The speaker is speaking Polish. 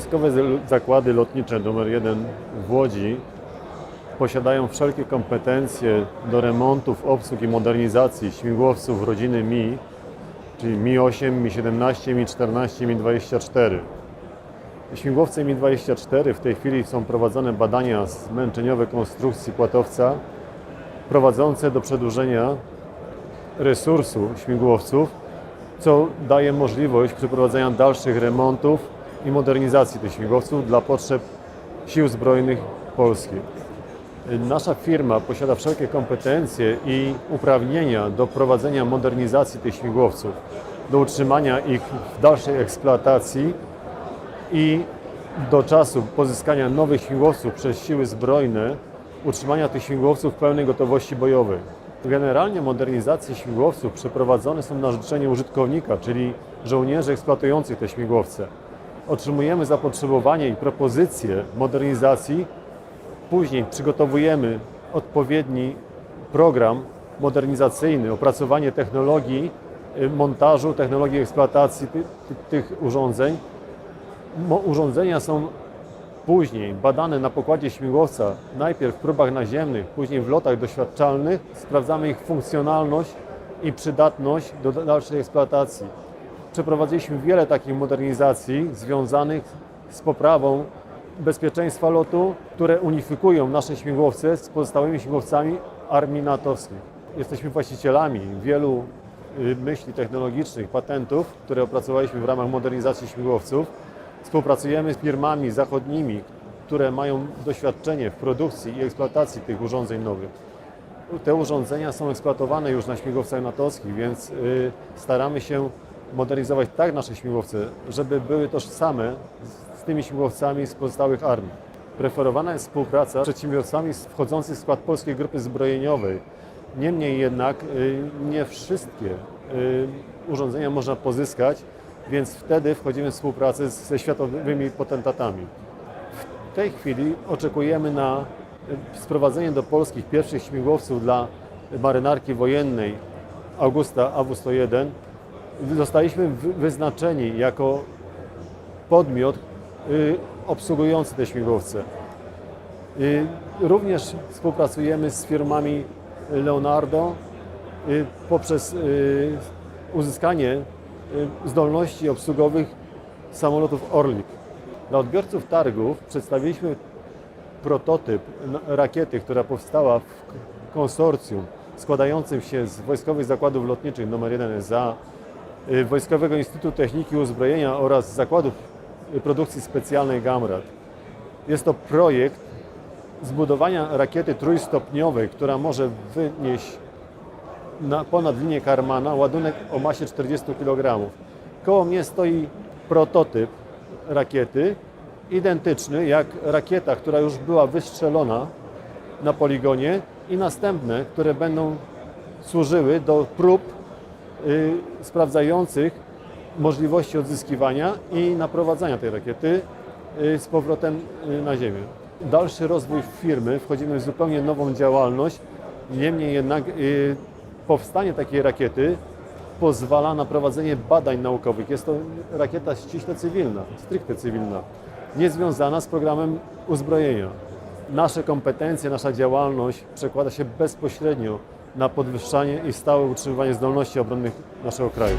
Wojskowe Zakłady Lotnicze nr 1 w Łodzi posiadają wszelkie kompetencje do remontów, obsług i modernizacji śmigłowców rodziny Mi, czyli Mi-8, Mi-17, Mi-14, Mi-24. Śmigłowce Mi-24 w tej chwili są prowadzone badania zmęczeniowe konstrukcji płatowca prowadzące do przedłużenia resursu śmigłowców, co daje możliwość przeprowadzenia dalszych remontów i modernizacji tych śmigłowców dla potrzeb Sił Zbrojnych Polski. Nasza firma posiada wszelkie kompetencje i uprawnienia do prowadzenia modernizacji tych śmigłowców, do utrzymania ich w dalszej eksploatacji i do czasu pozyskania nowych śmigłowców przez siły zbrojne, utrzymania tych śmigłowców w pełnej gotowości bojowej. Generalnie modernizacje śmigłowców przeprowadzone są na życzenie użytkownika, czyli żołnierzy eksploatujących te śmigłowce. Otrzymujemy zapotrzebowanie i propozycje modernizacji Później przygotowujemy odpowiedni program modernizacyjny, opracowanie technologii y, montażu, technologii eksploatacji ty, ty, tych urządzeń. Urządzenia są później badane na pokładzie śmigłowca, najpierw w próbach naziemnych, później w lotach doświadczalnych. Sprawdzamy ich funkcjonalność i przydatność do dalszej eksploatacji. Przeprowadziliśmy wiele takich modernizacji związanych z poprawą bezpieczeństwa lotu, które unifikują nasze śmigłowce z pozostałymi śmigłowcami armii natowskiej. Jesteśmy właścicielami wielu y, myśli technologicznych, patentów, które opracowaliśmy w ramach modernizacji śmigłowców. Współpracujemy z firmami zachodnimi, które mają doświadczenie w produkcji i eksploatacji tych urządzeń nowych. Te urządzenia są eksploatowane już na śmigłowcach natowskich, więc y, staramy się modernizować tak nasze śmigłowce, żeby były tożsame z, tymi śmigłowcami z pozostałych armii. Preferowana jest współpraca z przedsiębiorcami wchodzących w skład Polskiej Grupy Zbrojeniowej. Niemniej jednak y, nie wszystkie y, urządzenia można pozyskać, więc wtedy wchodzimy w współpracę ze światowymi potentatami. W tej chwili oczekujemy na y, sprowadzenie do Polski pierwszych śmigłowców dla marynarki wojennej Augusta AW-101. Zostaliśmy wy- wyznaczeni jako podmiot y, obsługujący te śmigłowce. Y, Również współpracujemy z firmami Leonardo y, poprzez uzyskanie zdolności obsługowych samolotów Orlik. Dla odbiorców targów przedstawiliśmy prototyp rakiety, która powstała w konsorcjum składającym się z Wojskowych Zakładów Lotniczych nr 1 SA, Wojskowego Instytutu Techniki Uzbrojenia oraz Zakładów y, Produkcji Specjalnej Gamrat. Jest to projekt zbudowania rakiety trójstopniowej, która może wynieść na ponad linię Karmana ładunek o masie 40 kg. Koło mnie stoi prototyp rakiety, identyczny jak rakieta, która już była wystrzelona na poligonie i następne, które będą służyły do prób y, sprawdzających możliwości odzyskiwania i naprowadzania tej rakiety y, z powrotem y, na Ziemię. Dalszy rozwój firmy, wchodzimy w zupełnie nową działalność, niemniej jednak y, powstanie takiej rakiety pozwala na prowadzenie badań naukowych. Jest to rakieta ściśle cywilna, stricte cywilna, niezwiązana z programem uzbrojenia. Nasze kompetencje, nasza działalność przekłada się bezpośrednio na podwyższanie i stałe utrzymywanie zdolności obronnych naszego kraju.